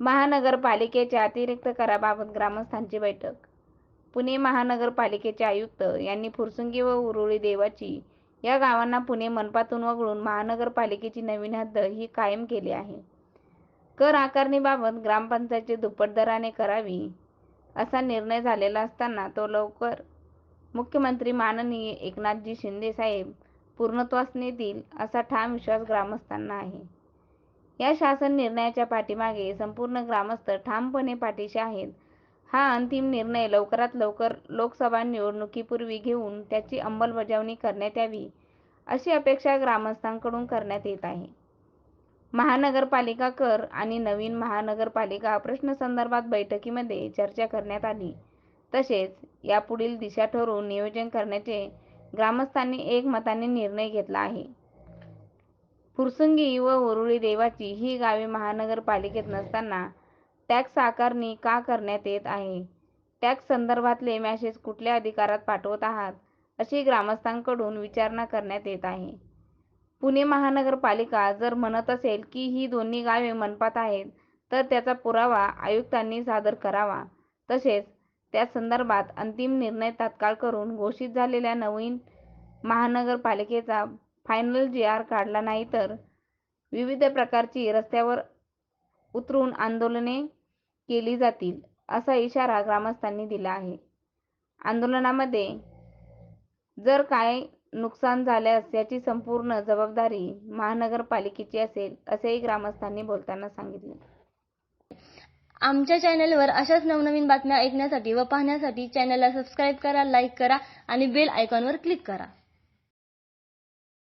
महानगरपालिकेच्या अतिरिक्त कराबाबत ग्रामस्थांची बैठक. पुणे महानगरपालिकेचे आयुक्त यांनी फुरसुंगी व उरुळी देवाची या गावांना पुणे मनपातून वगळून महानगरपालिकेची नवीन हद्द ही कायम केली आहे. कर आकारणीबाबत ग्रामपंचायतची दुप्पट दराने करावी असा निर्णय झालेला असताना तो लवकर मुख्यमंत्री माननीय एकनाथजी शिंदे साहेब पूर्णत्वास नेतील असा ठाम विश्वास ग्रामस्थांना आहे. या शासन निर्णयाच्या पाठीमागे संपूर्ण ग्रामस्थ ठामपणे पाठीशी आहेत. हा अंतिम निर्णय लवकरात लवकर लोकसभा निवडणुकीपूर्वी घेऊन त्याची अंमलबजावणी करण्यात यावी अशी अपेक्षा ग्रामस्थांकडून करण्यात येत आहे. महानगरपालिका कर आणि नवीन महानगरपालिका प्रश्नसंदर्भात बैठकीमध्ये चर्चा करण्यात आली. तसेच यापुढील दिशा ठरवून नियोजन करण्याचे ग्रामस्थांनी एकमताने निर्णय घेतला आहे. फुरसंगी व वरुळी देवाची ही गावे महानगरपालिकेत नसताना टॅक्स आकारणी का करण्यात येत आहे? टॅक्स संदर्भातले मॅसेज कुठल्या अधिकारात पाठवत आहात? अशी ग्रामस्थांकडून विचारणा करण्यात येत आहे. पुणे महानगरपालिका जर म्हणत असेल की ही दोन्ही गावे मनपात आहेत तर त्याचा पुरावा आयुक्तांनी सादर करावा. तसेच त्या संदर्भात अंतिम निर्णय तात्काळ करून घोषित झालेल्या नवीन महानगरपालिकेचा फायनल जी आर काढला नाही तर विविध प्रकारची रस्त्यावर उतरून आंदोलने केली जातील असा इशारा ग्रामस्थांनी दिला आहे. आंदोलनामध्ये जर काय नुकसान झाल्यास याची संपूर्ण जबाबदारी महानगरपालिकेची असेल असेही ग्रामस्थांनी बोलताना सांगितले. आमच्या चॅनलवर अशाच नवनवीन बातम्या ऐकण्यासाठी व पाहण्यासाठी चॅनलला सबस्क्राईब करा लाईक करा आणि बेल आयकॉनवर क्लिक करा.